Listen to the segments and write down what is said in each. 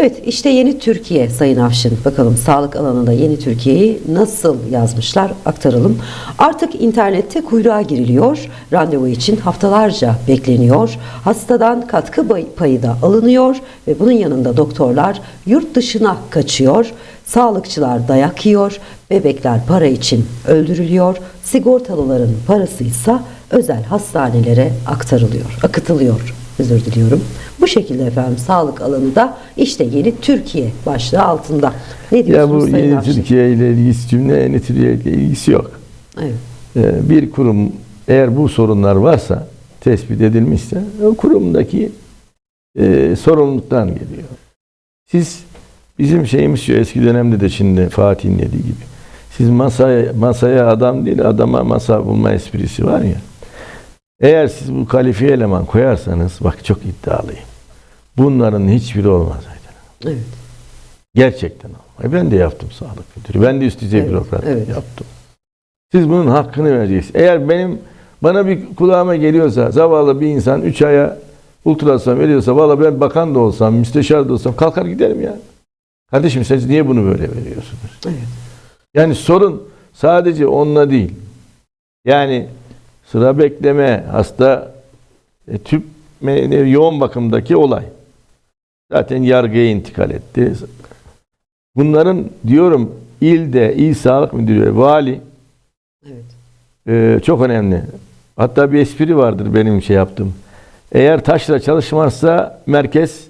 Evet işte yeni Türkiye Sayın Avşin. Bakalım sağlık alanında yeni Türkiye'yi nasıl yazmışlar aktaralım. Artık internette kuyruğa giriliyor. Randevu için haftalarca bekleniyor. Hastadan katkı payı da alınıyor ve bunun yanında doktorlar yurt dışına kaçıyor. Sağlıkçılar dayak yiyor. Bebekler para için öldürülüyor. Sigortalıların parası ise özel hastanelere aktarılıyor, akıtılıyor. Özür diliyorum. Bu şekilde efendim sağlık alanında işte yeni Türkiye başlığı altında. Ne Ya diyorsunuz bu Sayın yeni Avşin? Türkiye ile ilgisi cümle yeni Türkiye ile ilgisi yok. Evet. Ee, Bir kurum eğer bu sorunlar varsa tespit edilmişse o kurumdaki e, sorumluluktan geliyor. Siz bizim şeyimiz şu eski dönemde de şimdi Fatih'in dediği gibi. Siz masaya masaya adam değil adama masa bulma esprisi var ya. Eğer siz bu kalifiye eleman koyarsanız bak çok iddialıyım. Bunların hiçbiri olmaz. Aydın. Evet. Gerçekten olmaz. Ben de yaptım sağlık müdürü. Ben de üst düzey Evet, bürokrat evet. yaptım. Siz bunun hakkını vereceksiniz. Eğer benim bana bir kulağıma geliyorsa zavallı bir insan 3 aya ultrason veriyorsa valla ben bakan da olsam, müsteşar da olsam kalkar giderim ya. Kardeşim siz niye bunu böyle veriyorsunuz? Evet. Yani sorun sadece onunla değil. Yani sıra bekleme, hasta e, tüp yoğun bakımdaki olay. Zaten yargıya intikal etti. Bunların diyorum ilde, il sağlık müdürü, vali Evet. e, çok önemli. Hatta bir espri vardır benim şey yaptım. Eğer taşla çalışmazsa merkez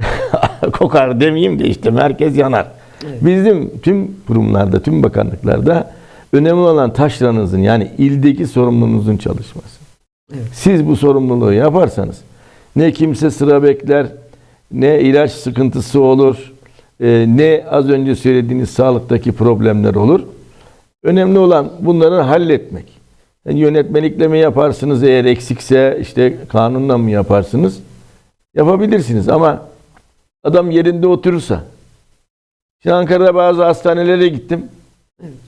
kokar demeyeyim de işte merkez yanar. Evet. Bizim tüm kurumlarda, tüm bakanlıklarda önemli olan taşranızın yani ildeki sorumluluğunuzun çalışması. Evet. Siz bu sorumluluğu yaparsanız ne kimse sıra bekler, ne ilaç sıkıntısı olur, e, ne az önce söylediğiniz sağlıktaki problemler olur. Önemli olan bunları halletmek. Yani yönetmelikle mi yaparsınız eğer eksikse işte kanunla mı yaparsınız? Yapabilirsiniz ama adam yerinde oturursa. Şimdi Ankara'da bazı hastanelere gittim.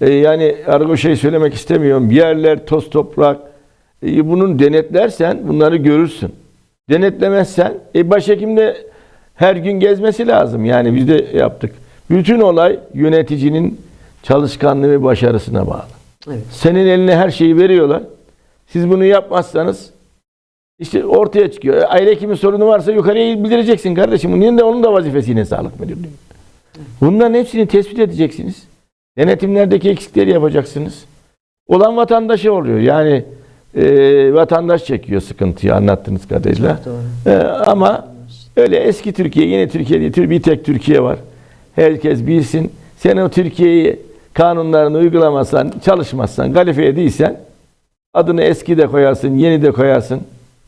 E, yani argo şey söylemek istemiyorum. Yerler, toz toprak. E, bunun denetlersen bunları görürsün. Denetlemezsen e, başhekim de her gün gezmesi lazım. Yani biz de yaptık. Bütün olay yöneticinin çalışkanlığı ve başarısına bağlı. Evet. Senin eline her şeyi veriyorlar. Siz bunu yapmazsanız işte ortaya çıkıyor. E, Aile hekimi sorunu varsa yukarıya bildireceksin kardeşim. Bunun da onun da vazifesi yine sağlık müdürlüğü. Bunların hepsini tespit edeceksiniz. Denetimlerdeki eksikleri yapacaksınız. Olan vatandaşı oluyor. Yani e, vatandaş çekiyor sıkıntıyı anlattığınız kadarıyla. E, ama öyle eski Türkiye, yeni Türkiye. Tür- Bir tek Türkiye var. Herkes bilsin. Sen o Türkiye'yi kanunlarını uygulamazsan, çalışmazsan, kalifiye değilsen adını eski de koyarsın, yeni de koyarsın.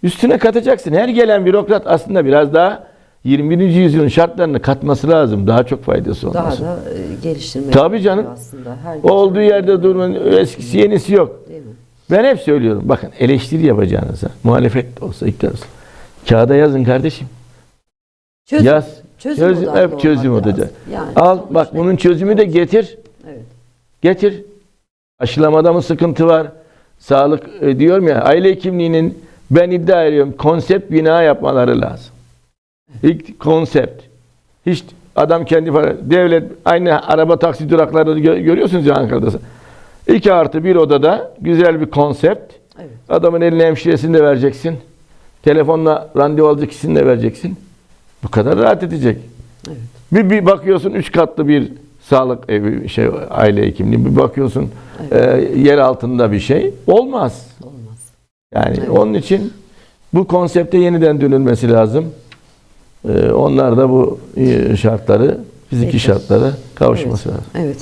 Üstüne katacaksın. Her gelen bürokrat aslında biraz daha 21. yüzyılın şartlarını katması lazım. Daha çok faydası Daha olması. da e, geliştirmek Tabii canım. aslında. Her Olduğu yerde durmanın eskisi yenisi yok. Değil mi? Ben hep söylüyorum. Bakın eleştiri yapacağınıza, muhalefet olsa, iktidar olsa. Kağıda yazın kardeşim. Çözüm, Yaz. çözüm, Çözüm, odaklı hep çözüm lazım. Yani Al bak bunun çözümü de getir. Evet. Getir. Aşılamada mı sıkıntı var? Sağlık e, diyorum ya aile hekimliğinin ben iddia ediyorum konsept bina yapmaları lazım. İlk konsept. Hiç adam kendi para, devlet aynı araba taksi durakları gö- görüyorsunuz ya Ankara'da. 2 artı bir odada güzel bir konsept. Evet. Adamın eline hemşiresini de vereceksin. Telefonla randevu alacak ikisini de vereceksin. Bu kadar rahat edecek. Evet. Bir, bir bakıyorsun üç katlı bir sağlık evi, şey aile hekimliği. Bir bakıyorsun e, yer altında bir şey. Olmaz. Olmaz. Yani Evet. onun için bu konsepte yeniden dönülmesi lazım. E, onlar da bu e, şartları, fiziki Peki. şartlara kavuşması Evet. lazım. Evet.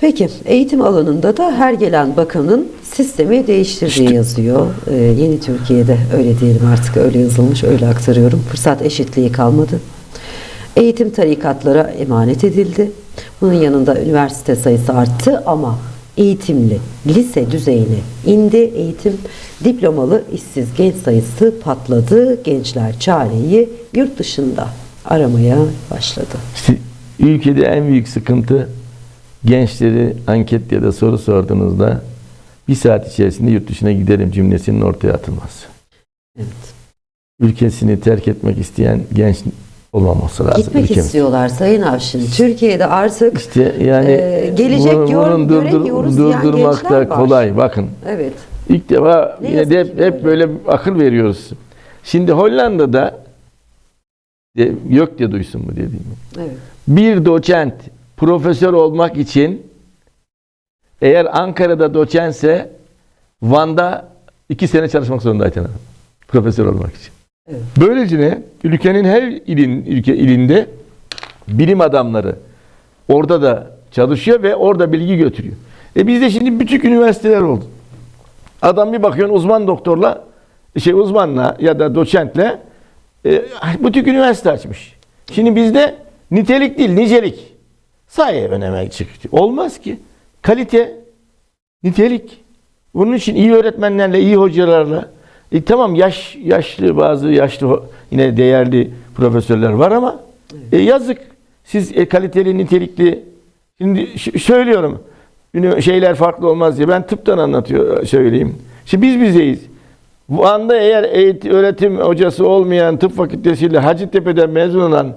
Peki eğitim alanında da her gelen bakanın sistemi değiştirdiği yazıyor. Ee, yeni Türkiye'de öyle diyelim artık öyle yazılmış öyle aktarıyorum. Fırsat eşitliği kalmadı. Eğitim tarikatlara emanet edildi. Bunun yanında üniversite sayısı arttı ama eğitimli lise düzeyine indi. Eğitim diplomalı işsiz genç sayısı patladı. Gençler çareyi yurt dışında aramaya başladı. İşte ülkede en büyük sıkıntı gençleri anket ya da soru sorduğunuzda bir saat içerisinde yurt dışına giderim cümlesinin ortaya atılması. Evet. Ülkesini terk etmek isteyen genç olmaması lazım. Gitmek ülkemiz. istiyorlar Sayın Avşin. Türkiye'de artık İşte yani Ee, gelecek bunu- gör- bunun durdur- durdurmak da var. kolay. Bakın evet ilk defa Ne yine de hep, hep böyle akıl veriyoruz. Şimdi Hollanda'da de, yok diye duysun bu dediğimi. evet. Bir doçent profesör olmak için eğer Ankara'da doçentse Van'da iki sene çalışmak zorunda Hanım. Profesör olmak için. Böylece ülkenin her ilin, ülke ilinde bilim adamları orada da çalışıyor ve orada bilgi götürüyor. E bizde şimdi büyük üniversiteler oldu. Adam bir bakıyorsun uzman doktorla şey uzmanla ya da doçentle e, butik üniversite açmış. Şimdi bizde nitelik değil nicelik. Sayı öneme çıkıyor. Olmaz ki. Kalite, nitelik. Bunun için iyi öğretmenlerle, iyi hocalarla e, tamam yaş yaşlı bazı yaşlı yine değerli profesörler var ama e, yazık. Siz e, kaliteli, nitelikli şimdi söylüyorum. Şeyler farklı olmaz diye. Ben tıptan anlatıyor söyleyeyim. Şimdi biz bizeyiz. Bu anda eğer eğitim, öğretim hocası olmayan tıp fakültesiyle Hacettepe'den mezun olan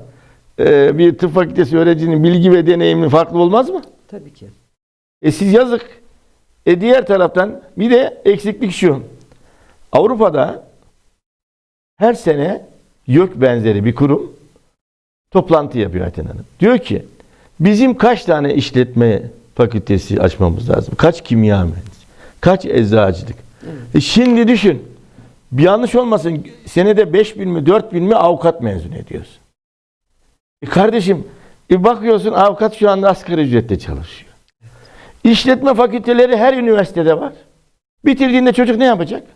e, bir tıp fakültesi öğrencinin bilgi ve deneyimi farklı olmaz mı? tabii ki. E siz yazık. E diğer taraftan bir de eksiklik şu. Avrupa'da her sene YÖK benzeri bir kurum toplantı yapıyor Ayten Hanım. Diyor ki bizim kaç tane işletme fakültesi açmamız lazım? Kaç kimya mühendisi? Kaç eczacılık? E şimdi düşün. Bir yanlış olmasın. Senede 5 bin mi 4 bin mi avukat mezun ediyorsun. E kardeşim e bakıyorsun avukat şu anda asgari ücretle çalışıyor. İşletme fakülteleri her üniversitede var. Bitirdiğinde çocuk ne yapacak?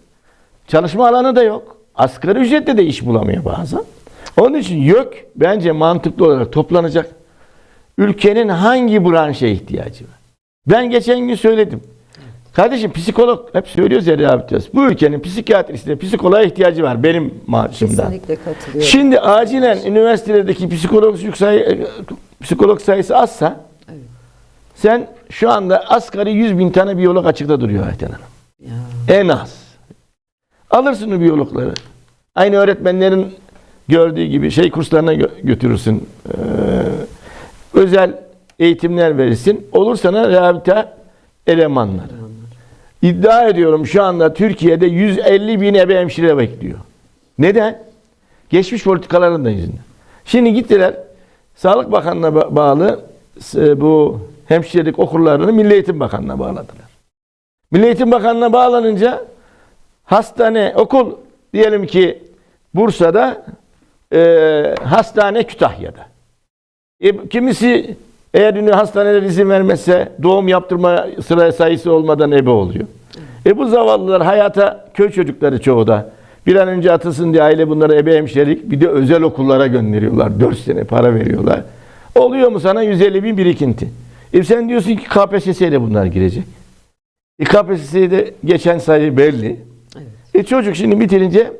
Çalışma alanı da yok. Asgari ücretle de iş bulamıyor bazen. Onun için YÖK bence mantıklı olarak toplanacak. Ülkenin hangi branşa ihtiyacı var? Ben geçen gün söyledim. Kardeşim psikolog hep söylüyoruz ya rehabilitasyon. Bu ülkenin psikiyatrisine, psikoloğa ihtiyacı var benim. Kesinlikle katılıyorum. Şimdi acilen üniversitelerdeki psikolog sayı, psikolog sayısı azsa Evet. sen şu anda asgari 100 bin tane biyolog açıkta duruyor Ayten Hanım. Ya, En az. Alırsın biyologları. Aynı öğretmenlerin gördüğü gibi şey kurslarına gö- götürürsün. Ee, özel eğitimler verirsin. Olur sana rehabilite elemanları. İddia ediyorum şu anda Türkiye'de 150 bin ebe hemşire bekliyor. Neden? Geçmiş politikaların da yüzünden. Şimdi gittiler Sağlık Bakanlığı'na ba- bağlı bu hemşirelik okullarını Milli Eğitim Bakanlığı'na bağladılar. Milli Eğitim Bakanlığı'na bağlanınca hastane, okul diyelim ki Bursa'da, e, hastane Kütahya'da. E, kimisi eğer ünlü hastaneler izin vermezse doğum yaptırma sıra sayısı olmadan ebe oluyor. E bu zavallılar hayata köy çocukları çoğu da bir an önce atılsın diye aile bunlara ebe hemşirelik bir de özel okullara gönderiyorlar. 4 sene para veriyorlar. Oluyor mu sana 150 bin birikinti? E sen diyorsun ki KPSS ile bunlar girecek. E KPSS'de geçen sayı belli. E çocuk şimdi bitirince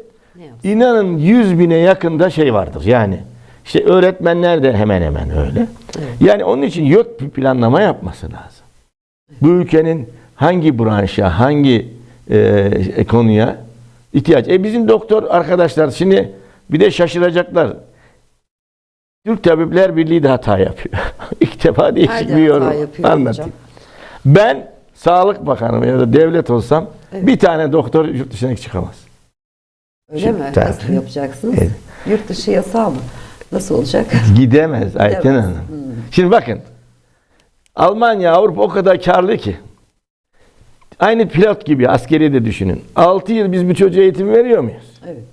inanın 100 bine yakında şey vardır yani. İşte öğretmenler de hemen hemen öyle. Evet. Yani onun için yok bir planlama yapması lazım. Bu ülkenin hangi branşa, hangi e, konuya ihtiyaç. E bizim doktor arkadaşlar şimdi bir de şaşıracaklar. Türk Tabipler Birliği de hata yapıyor. İlk defa değişik Nerede bir yorum anlatayım. hocam? Ben Sağlık Bakanı ya da devlet olsam Evet. bir tane doktor yurt dışına çıkamaz. Öyle Şimdi mi? tabii. Nasıl yapacaksınız? Evet. Yurt dışı yasağı mı? Nasıl olacak? Gidemez Ayten. Hanım. Hmm. Şimdi bakın. Almanya, Avrupa o kadar karlı ki. Aynı pilot gibi askeri de düşünün. 6 yıl biz bir çocuğa eğitim veriyor muyuz? Evet.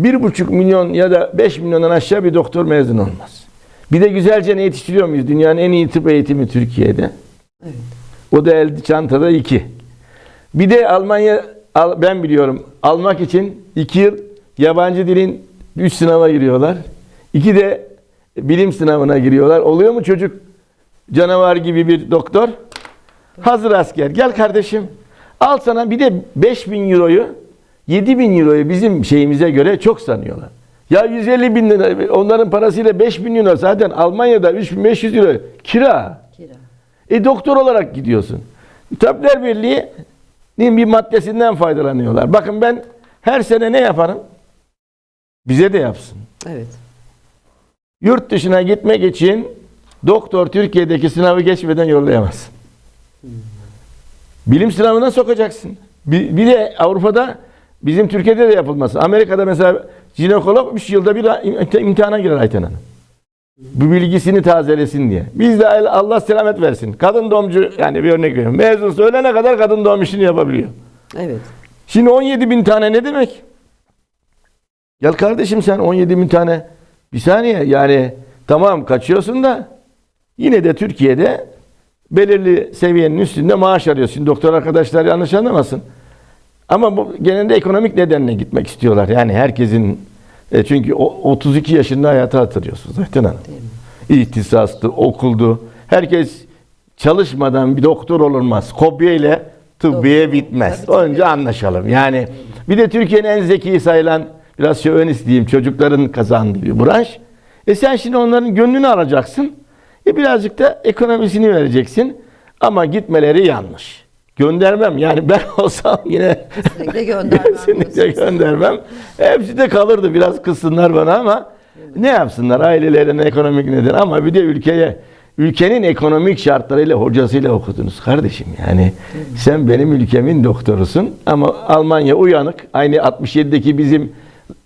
1,5 milyon ya da 5 milyondan aşağı bir doktor mezun olmaz. Bir de güzelce ne yetiştiriyor muyuz? Dünyanın en iyi tıp eğitimi Türkiye'de. Evet. O da elde çantada 2. Bir de Almanya al- ben biliyorum almak için 2 yıl yabancı dilin 3 sınava giriyorlar. 2 de bilim sınavına giriyorlar. Oluyor mu çocuk canavar gibi bir doktor? Hazır asker. Gel kardeşim. Al sana bir de 5000 euroyu 7000 euroyu bizim şeyimize göre çok sanıyorlar. Ya 150 bin lira onların parasıyla 5000 euro zaten Almanya'da 3500 euro kira. E doktor olarak gidiyorsun. Tabipler Birliği'nin bir maddesinden faydalanıyorlar. Bakın ben her sene ne yaparım? Bize de yapsın. Evet. Yurt dışına gitmek için doktor Türkiye'deki sınavı geçmeden yollayamazsın. Bilim sınavına sokacaksın. Bir, bir de Avrupa'da bizim Türkiye'de de yapılması. Amerika'da mesela jinekolog 3 yılda bir im- imtihana girer Ayten Hanım. Bu bilgisini tazelesin diye. Biz de Allah selamet versin. Kadın doğumcu yani bir örnek veriyorum. Mezun söylene kadar kadın doğum işini yapabiliyor. Evet. Şimdi 17 bin tane ne demek? Gel kardeşim sen 17 bin tane bir saniye yani tamam kaçıyorsun da yine de Türkiye'de belirli seviyenin üstünde maaş arıyorsun. Doktor arkadaşlar yanlış anlamasın. Ama bu genelde ekonomik nedenle gitmek istiyorlar. Yani herkesin e, çünkü o 32 yaşında hayatı hatırlıyorsunuz zaten hanım. İhtisastı, okuldu. Herkes çalışmadan bir doktor olunmaz. Kopyayla tıbbiye bitmez. Önce anlaşalım. Yani bir de Türkiye'nin en zeki sayılan biraz şövenist diyeyim çocukların kazandığı bir branş. E sen şimdi onların gönlünü alacaksın. E birazcık da ekonomisini vereceksin. Ama gitmeleri yanlış. Göndermem. Yani ben olsam yine Kesinlikle göndermem kesinlikle göndermem. Hepsi de kalırdı. Biraz kızsınlar bana ama ne yapsınlar? Ailelerine ekonomik neden ama bir de ülkeye ülkenin ekonomik şartlarıyla hocasıyla okudunuz kardeşim. Yani sen benim ülkemin doktorusun ama Almanya uyanık. Aynı 67'deki bizim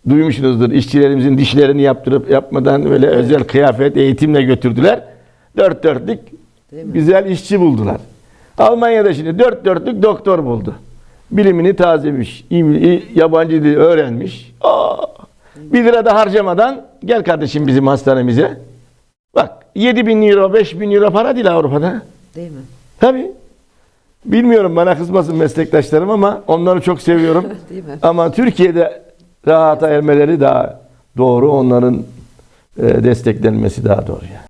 duymuşsunuzdur işçilerimizin dişlerini yaptırıp yapmadan böyle özel kıyafet eğitimle götürdüler. Dört dörtlük güzel işçi buldular Almanya'da şimdi dört dörtlük doktor buldu bilimini tazemiş yabancı dil öğrenmiş Aa, bir lira da harcamadan gel kardeşim bizim hastanemize Bak 7 bin euro, 5 bin euro para değil Avrupa'da. Değil mi? Tabii. Bilmiyorum bana kızmasın meslektaşlarım ama onları çok seviyorum. Değil mi? ama Türkiye'de rahata ermeleri daha doğru. Onların e, desteklenmesi daha doğru. Yani.